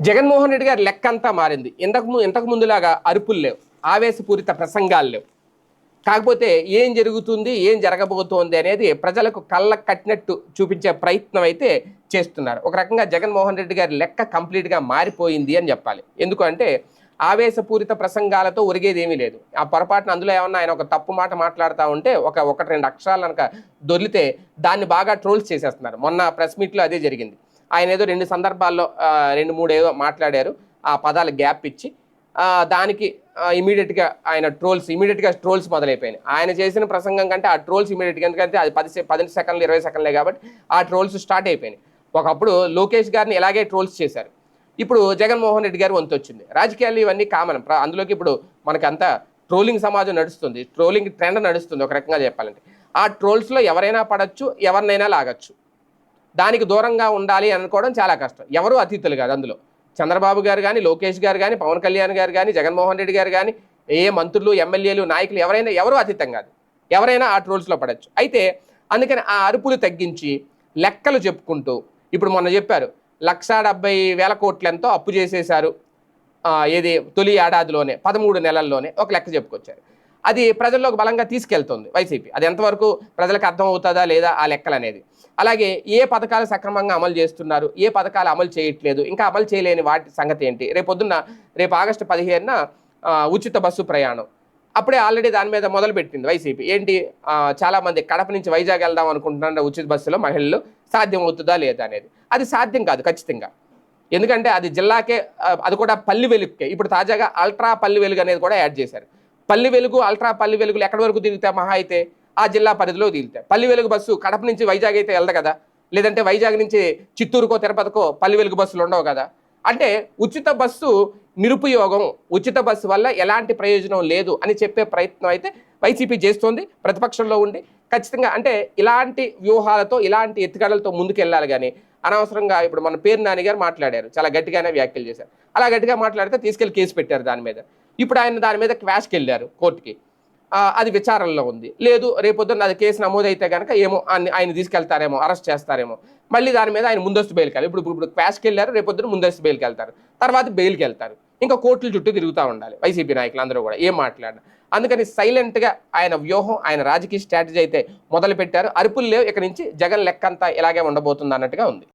జగన్మోహన్ రెడ్డి గారి లెక్క అంతా మారింది. ఇంతకు ఇంతకు ముందులాగా అరుపులు లేవు. ఆవేశపూరిత ప్రసంగాలు లేవు. కాకపోతే ఏం జరుగుతుంది ఏం జరగబోతోంది అనేది ప్రజలకు కళ్ళ కట్టినట్టు చూపించే ప్రయత్నం అయితే చేస్తున్నారు. ఒక రకంగా జగన్మోహన్ రెడ్డి గారి లెక్క కంప్లీట్గా మారిపోయింది అని చెప్పాలి. ఎందుకంటే ఆవేశపూరిత ప్రసంగాలతో ఒరిగేది ఏమీ లేదు. ఆ పొరపాటున అందులో ఏమన్నా ఆయన ఒక తప్పు మాట మాట్లాడుతూ ఉంటే ఒక ఒకటి రెండు అక్షరాలు కనుక దొరికితే దాన్ని బాగా ట్రోల్స్ చేసేస్తున్నారు. మొన్న ప్రెస్ మీట్లో అదే జరిగింది. ఆయన ఏదో రెండు సందర్భాల్లో రెండు మూడు ఏదో మాట్లాడారు ఆ పదాలు గ్యాప్ ఇచ్చి దానికి ఇమీడియట్గా ఆయన ట్రోల్స్ ఇమీడియట్గా ట్రోల్స్ మొదలైపోయినాయి. ఆయన చేసిన ప్రసంగం కంటే ఆ ట్రోల్స్ ఇమీడియట్గా ఎందుకంటే అది పది పది సెకండ్లు ఇరవై సెకండ్లే కాబట్టి ఆ ట్రోల్స్ స్టార్ట్ అయిపోయినాయి. ఒకప్పుడు లోకేష్ గారిని ఇలాగే ట్రోల్స్ చేశారు. ఇప్పుడు జగన్మోహన్ రెడ్డి గారు వంతు వచ్చింది. రాజకీయాలు ఇవన్నీ కామన్. అందులోకి ఇప్పుడు మనకి అంతా ట్రోలింగ్ సమాజం నడుస్తుంది. ట్రోలింగ్ ట్రెండ్ నడుస్తుంది ఒక రకంగా చెప్పాలంటే. ఆ ట్రోల్స్లో ఎవరైనా పడచ్చు ఎవరినైనా లాగచ్చు. దానికి దూరంగా ఉండాలి అనుకోవడం చాలా కష్టం. ఎవరు అతిథులు కాదు అందులో. చంద్రబాబు గారు కానీ లోకేష్ గారు కానీ పవన్ కళ్యాణ్ గారు కానీ జగన్మోహన్ రెడ్డి గారు కానీ ఏ మంత్రులు ఎమ్మెల్యేలు నాయకులు ఎవరైనా ఎవరు అతీతం కాదు. ఎవరైనా ఆ ట్రోల్స్లో పడవచ్చు అయితే అందుకని ఆ అరుపులు తగ్గించి లెక్కలు చెప్పుకుంటూ ఇప్పుడు మొన్న చెప్పారు లక్ష డెబ్బై వేల కోట్లంతో అప్పు చేసేశారు ఏది తొలి ఏడాదిలోనే పదమూడు నెలల్లోనే ఒక లెక్క చెప్పుకొచ్చారు. అది ప్రజల్లోకి బలంగా తీసుకెళ్తుంది వైసీపీ. అది ఎంతవరకు ప్రజలకు అర్థం అవుతుందా లేదా ఆ లెక్కలు అనేది. అలాగే ఏ పథకాలు సక్రమంగా అమలు చేస్తున్నారు ఏ పథకాలు అమలు చేయట్లేదు ఇంకా అమలు చేయలేని వాటి సంగతి ఏంటి? రేపొద్దున్న రేపు ఆగస్టు పదిహేనున ఉచిత బస్సు ప్రయాణం. అప్పుడే ఆల్రెడీ దాని మీద మొదలుపెట్టింది వైసీపీ. ఏంటి? చాలామంది కడప నుంచి వైజాగ్ వెళ్దాం అనుకుంటున్నారు ఉచిత బస్సులో మహిళలు. సాధ్యం అవుతుందా లేదా అనేది. అది సాధ్యం కాదు ఖచ్చితంగా. ఎందుకంటే అది జిల్లాకే అది కూడా పల్లి వెలుగుకే. ఇప్పుడు తాజాగా అల్ట్రా పల్లి వెలుగు అనేది కూడా యాడ్ చేశారు. పల్లి వెలుగు అల్ట్రా పల్లి వెలుగులు ఎక్కడి వరకు తిరుగుతాయి? మహా అయితే ఆ జిల్లా పరిధిలో తిరుగుతాయి. పల్లి వెలుగు బస్సు కడప నుంచి వైజాగ్ అయితే వెళ్దా కదా? లేదంటే వైజాగ్ నుంచి చిత్తూరుకో తిరుపతికో పల్లి వెలుగు బస్సులు ఉండవు కదా? అంటే ఉచిత బస్సు నిరుపయోగం ఉచిత బస్సు వల్ల ఎలాంటి ప్రయోజనం లేదు అని చెప్పే ప్రయత్నం అయితే వైసీపీ చేస్తోంది. ప్రతిపక్షంలో ఉండి ఖచ్చితంగా అంటే ఇలాంటి వ్యూహాలతో ఇలాంటి ఎత్తుగడలతో ముందుకెళ్ళాలి కానీ అనవసరంగా ఇప్పుడు మన పేరు నాని గారు మాట్లాడారు చాలా గట్టిగానే వ్యాఖ్యలు చేశారు. అలా గట్టిగా మాట్లాడితే తీసుకెళ్ళి కేసు పెట్టారు దాని మీద. ఇప్పుడు ఆయన దాని మీద క్వాష్కి వెళ్ళారు కోర్టుకి. అది విచారణలో ఉంది. లేదు రేపొద్దున అది కేసు నమోదైతే కనుక ఏమో ఆయన తీసుకెళ్తారేమో అరెస్ట్ చేస్తారేమో. మళ్ళీ దాని మీద ఆయన ముందస్తు బెయిల్కి వెళ్ళారు ఇప్పుడు ఇప్పుడు క్వాష్కి వెళ్ళారు రేపొద్దున ముందస్తు బెయిల్కి వెళ్తారు. తర్వాత బెయిల్కి వెళ్తారు. ఇంకా కోర్టుల చుట్టూ తిరుగుతూ ఉండాలి వైసీపీ నాయకులు అందరూ కూడా ఏం మాట్లాడినా. అందుకని సైలెంట్గా ఆయన వ్యూహం ఆయన రాజకీయ స్ట్రాటజీ అయితే మొదలు పెట్టారు అరుపులు లేవు. ఇక్కడి నుంచి జగన్ లెక్కంతా ఇలాగే ఉండబోతుంది అన్నట్టుగా ఉంది.